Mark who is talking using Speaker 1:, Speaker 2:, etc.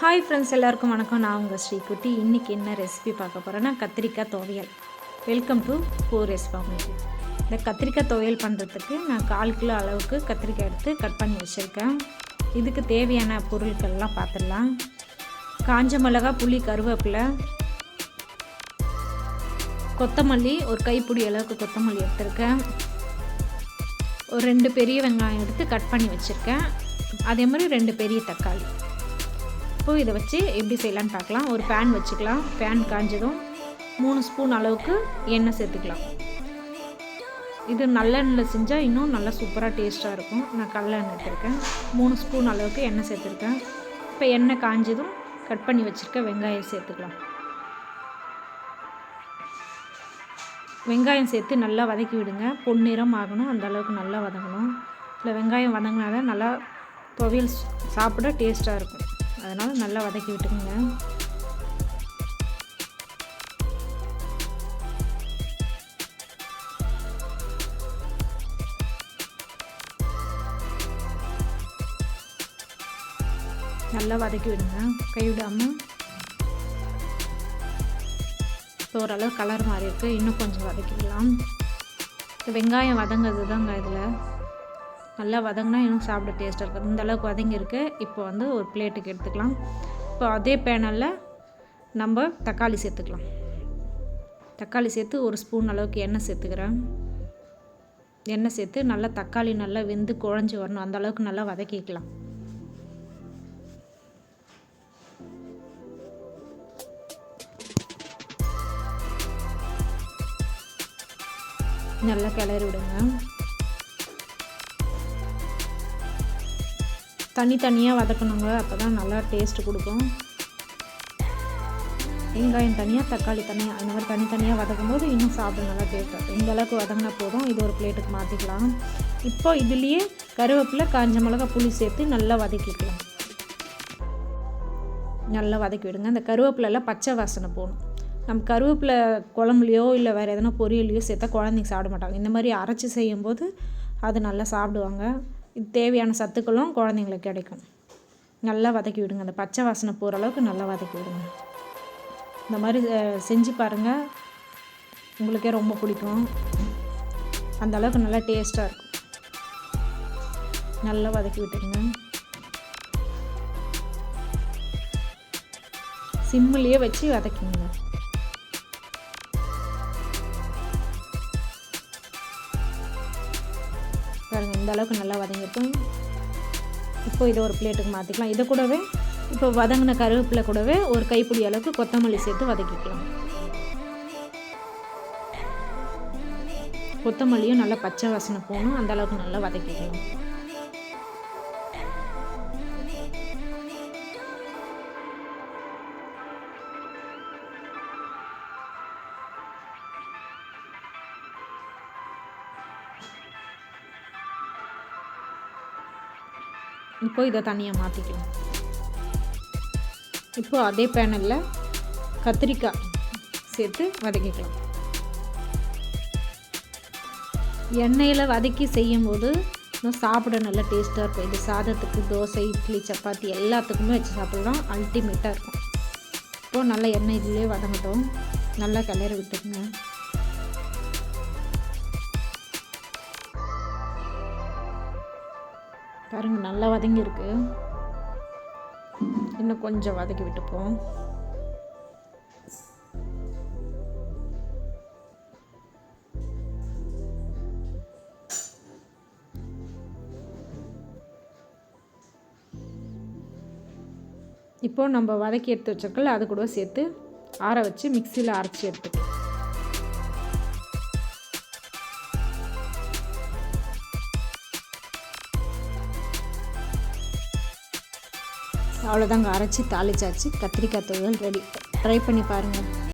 Speaker 1: Hi friends எல்லாருக்கும் வணக்கம். நான் உங்கள் ஸ்ரீகுட்டி. இன்றைக்கி என்ன ரெசிபி பார்க்க போகிறேன்னா கத்திரிக்காய் துவையல். Welcome to four res family இந்த கத்திரிக்காய் துவையல் பண்ணுறதுக்கு நான் கால் கிலோ அளவுக்கு கத்திரிக்காய் எடுத்து கட் பண்ணி வச்சுருக்கேன். இதுக்கு தேவையான பொருட்கள்லாம் பார்த்துடலாம் காஞ்ச மிளகா புளி கருவேப்பிலை கொத்தமல்லி ஒரு கைப்பிடி அளவுக்கு கொத்தமல்லி எடுத்திருக்கேன். ஒரு ரெண்டு பெரிய வெங்காயம் எடுத்து கட் பண்ணி வச்சுருக்கேன். அதே மாதிரி ரெண்டு பெரிய தக்காளி. இப்போது இதை வச்சு எப்படி செய்யலான்னு பார்க்கலாம். ஒரு பேன் வச்சுக்கலாம். பேன் காஞ்சதும் மூணு ஸ்பூன் அளவுக்கு எண்ணெய் சேர்த்துக்கலாம். இது நல்லெண்ணெயில் செஞ்சால் இன்னும் நல்லா சூப்பராக டேஸ்ட்டாக இருக்கும். நான் கடலெண்ணெய் எடுத்திருக்கேன். மூணு ஸ்பூன் அளவுக்கு எண்ணெய் சேர்த்துருக்கேன். இப்போ எண்ணெய் காஞ்சதும் கட் பண்ணி வச்சுருக்க வெங்காயம் சேர்த்துக்கலாம். வெங்காயம் சேர்த்து நல்லா வதக்கி விடுங்க. பொன்னிறம் ஆகணும். அந்த அளவுக்கு நல்லா வதங்கணும். இல்லை வெங்காயம் வதங்கினா தான் நல்லா துவையல் சாப்பிட டேஸ்ட்டாக இருக்கும். அதனால் நல்லா வதக்கி விட்டுக்குங்க. நல்லா வதக்கி விடுங்க. கைவிடாமல் இப்போ ஓரளவு கலர் மாதிரி இருக்குது இன்னும் கொஞ்சம் வதக்கிடலாம். வெங்காயம் வதங்கிறது தாங்க இதில். நல்லா வதங்கினா இன்னும் சாப்பிட டேஸ்ட்டாக இருக்கும். இந்தளவுக்கு வதங்கியிருக்கு. இப்போ வந்து ஒரு பிளேட்டுக்கு எடுத்துக்கலாம். இப்போ அதே பேனலில் நம்ம தக்காளி சேர்த்துக்கலாம். தக்காளி சேர்த்து ஒரு ஸ்பூன் அளவுக்கு எண்ணெய் சேர்த்துக்கிறேன். எண்ணெய் சேர்த்து நல்லா தக்காளி நல்லா வெந்து குழஞ்சி வரணும். அந்த அளவுக்கு நல்லா வதக்கிக்கலாம். நல்லா கிளறி விடுங்க. தனித்தனியாக வதக்கணுங்க. அப்போ தான் நல்லா டேஸ்ட்டு கொடுக்கும். வெங்காயம் தனியாக தக்காளி தனியாக அந்த மாதிரி தனித்தனியாக வதக்கும் போது இன்னும் சாப்பிட நல்லா டேஸ்ட்டாக இந்த அளவுக்கு வதங்கினா போதும். இது ஒரு பிளேட்டுக்கு மாற்றிக்கலாம் இப்போ இதுலேயே கருவேப்பிலை காஞ்ச மிளகா புளி சேர்த்து நல்லா வதக்கிக்கலாம். நல்லா வதக்கி விடுங்க. அந்த கருவேப்பிலெல்லாம் பச்சை வாசனை போகணும். நம்ம கருவேப்பிலை குழம்புலையோ இல்லை வேறு எதனா பொரியலையோ சேர்த்தா குழந்தைங்க சாப்பிட மாட்டாங்க. இந்த மாதிரி அரைச்சி செய்யும்போது அது நல்லா சாப்பிடுவாங்க. இது தேவையான சத்துக்களும் குழந்தைங்களுக்கு கிடைக்கும். நல்லா வதக்கி விடுங்க. அந்த பச்சை வாசனை போகிற அளவுக்கு நல்லா வதக்கி விடுங்க. இந்த மாதிரி செஞ்சு பாருங்கள் உங்களுக்கே ரொம்ப பிடிக்கும். அந்த அளவுக்கு நல்லா டேஸ்ட்டாக இருக்கும். நல்லா வதக்கி விட்டுருங்க சிம்மிலேயே வச்சு வதக்கிங்க பாருங்கள் இந்த அளவுக்கு நல்லா வதங்கியிருக்கும். இப்போ இதை ஒரு பிளேட்டுக்கு மாற்றிக்கலாம் இதை கூடவே இப்போ வதங்கின கருவேப்பிலை கூடவே ஒரு கைப்பிடி அளவுக்கு கொத்தமல்லி சேர்த்து வதக்கிக்கலாம். கொத்தமல்லியும் நல்லா பச்சை வாசனை போகணும். அந்த அளவுக்கு நல்லா வதக்கிக்கலாம். இப்போ இதை தனியாக மாற்றிக்கலாம் இப்போ அதே பேனலில் கத்திரிக்காய் சேர்த்து வதக்கிக்கலாம். எண்ணெயில் வதக்கி செய்யும்போது இன்னும் சாப்பிட நல்லா டேஸ்ட்டாக இருக்கும். இது சாதத்துக்கு தோசை இட்லி சப்பாத்தி எல்லாத்துக்குமே வச்சு சாப்பிட்லாம். அல்டிமேட்டாக இருக்கும். இப்போது நல்லா எண்ணெய் இதுலேயே வதங்கட்டும். நல்லா கிளறி விட்டுருங்க பாருங்கள் நல்லா வதங்கியிருக்கு இன்னும் கொஞ்சம் வதக்கி விட்டுப்போம். இப்போது நம்ம வதக்கி எடுத்து வச்சிருக்கல அது கூட சேர்த்து ஆற வச்சு மிக்சியில் அரைச்சி எடுத்துக்கலாம். அவ்வளோதாங்க அரைச்சி தாளிச்சாச்சு. கத்திரிக்காய் துவையல் ரெடி. ட்ரை பண்ணி பாருங்கள்